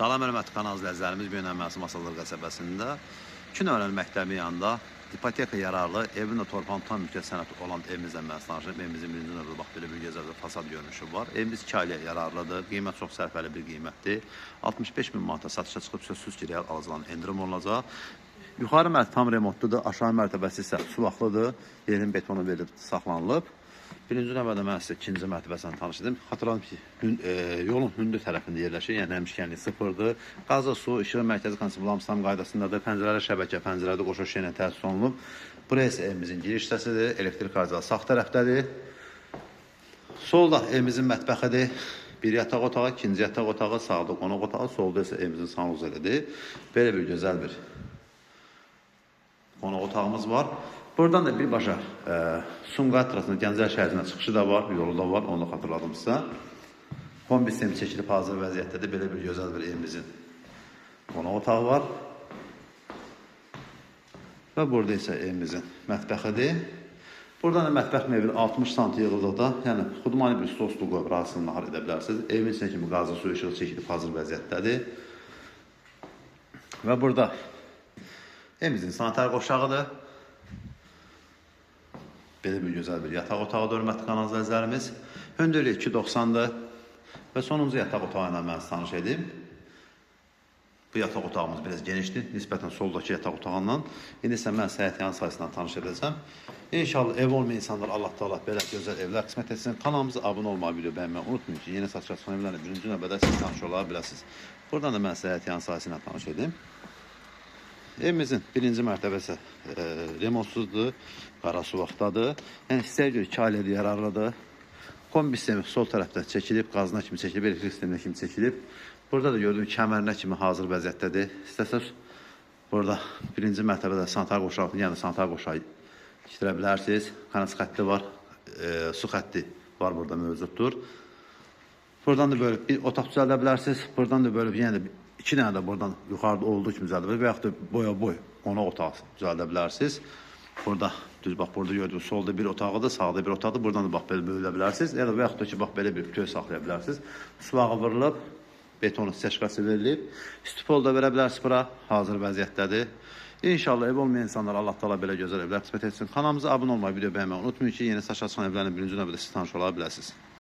Salam hörmətli kanal izləyicilərimiz bu gün Əməsi Masallar qəsəbəsində 2 nömrəli məktəbin yanında ipoteka yararlı evin də torpağın tam mülkiyyət sənəti olan evimizlə mən danışırım. Evimizin birinci növbədə bax belə bir gözəl bir fasad görünüşü var. Evimiz 2 ailəyə yararlıdır. Qiymət çox sərfəli bir qiymətdir. 65 min manata satışa çıxıb sözsüz ki, real alıcıların endirim olunacaq. Yuxarı mərtəbə tam remontludur, aşağı mərtəbəsi isə sulaqlıdır. Yerin betonu verilib saxlanılıb. Birinci növbədə mən sizə ikinci mərtəbəsini tanış edim. Xatırladım ki, hün, e, yolun hündür tərəfində yerləşir, yəni həmişkənlik sıfırdır. Qazı, su, işıq, mərkəzi konservlam sistem qaydasındadır. Pəncərələr şəbəkə, pəncərədə qoşu şeylə təsis olunub. Buraya isə evimizin giriş hissəsidir. Elektrik harcağı sağ tərəfdədir. Solda evimizin mətbəxidir. Bir yataq otağı, ikinci yataq otağı, sağda qonaq otağı, solda isə evimizin sanuzelidir. Belə bir gözəl bir qonaq otağımız var. Buradan da birbaşa e, Sumqayıt trasının Gənclər şəhərinə çıxışı da var, yolu da var, onu da xatırladım sizə. Kombi sistemi çəkilib hazır vəziyyətdədir. Belə bir gözəl bir evimizin qonaq otağı var. Və burada isə evimizin mətbəxidir. Buradan da mətbəx mebeli 60 sant yığılıqda, yəni xudmani bir stol qoyub rahatsız nahar edə bilərsiniz. Evin içində kimi qazı su işığı çəkilib hazır vəziyyətdədir. Və burada evimizin sanitar qoşağıdır. Belə bir gözəl bir yataq otağıdır, hörmətli kanal izləyicilərimiz. Hündürlüyü 2.90-dır. Və sonuncu yataq otağı mən tanış edim. Bu yataq otağımız biraz genişdir, nisbətən soldakı yataq otağından. İndi isə mən səhiyyə sayısından tanış edəcəm. İnşallah ev olmayan insanlar Allah Taala belə gözəl evlər qismət etsin. Kanalımıza abunə olmağı, video bəyənməyi unutmayın ki, yeni satış açılan evlərlə birinci növbədə siz tanış ola. Buradan da mən səhiyyə sayısı ilə tanış edim. Evimizin birinci mərtəbəsi e, remontsuzdur, qara suvaqdadır. Yəni hissəyə görə iki yararlıdır. Kombi sistemi sol tərəfdə çəkilib, qazına kimi çəkilib, elektrik sisteminə kimi çəkilib. Burada da gördüyüm kəmərinə kimi hazır vəziyyətdədir. İstəsəz burada birinci mərtəbədə sanitar qoşağı, yəni sanitar qoşağı tikdirə bilərsiniz. Kanal xətti var, e, su xətti var burada mövcuddur. Buradan da böyle bir otaq düzəldə bilərsiniz. Buradan da böyle yenə də iki dənə də buradan yuxarıda olduğu kimi düzəldə bilərsiniz və yaxud da boya boy qonaq otağı düzəldə bilərsiniz. Burada düz bax burada gördüyünüz solda bir otağıdır, sağda bir otaqdır. Buradan da bax belə böyüdə bilərsiniz. Da və yaxud da ki bax belə bir köy saxlaya bilərsiniz. Suvağı vurulub, betonu seçkası verilib. Stipol da verə bilərsiniz bura. Hazır vəziyyətdədir. İnşallah ev olmayan insanlar Allah Taala belə gözəl evlər qismət etsin. Kanalımıza abunə olmayı, video bəyənməyi unutmayın ki, yeni saç açan evlərin birinci növbədə siz tanış ola biləsiniz.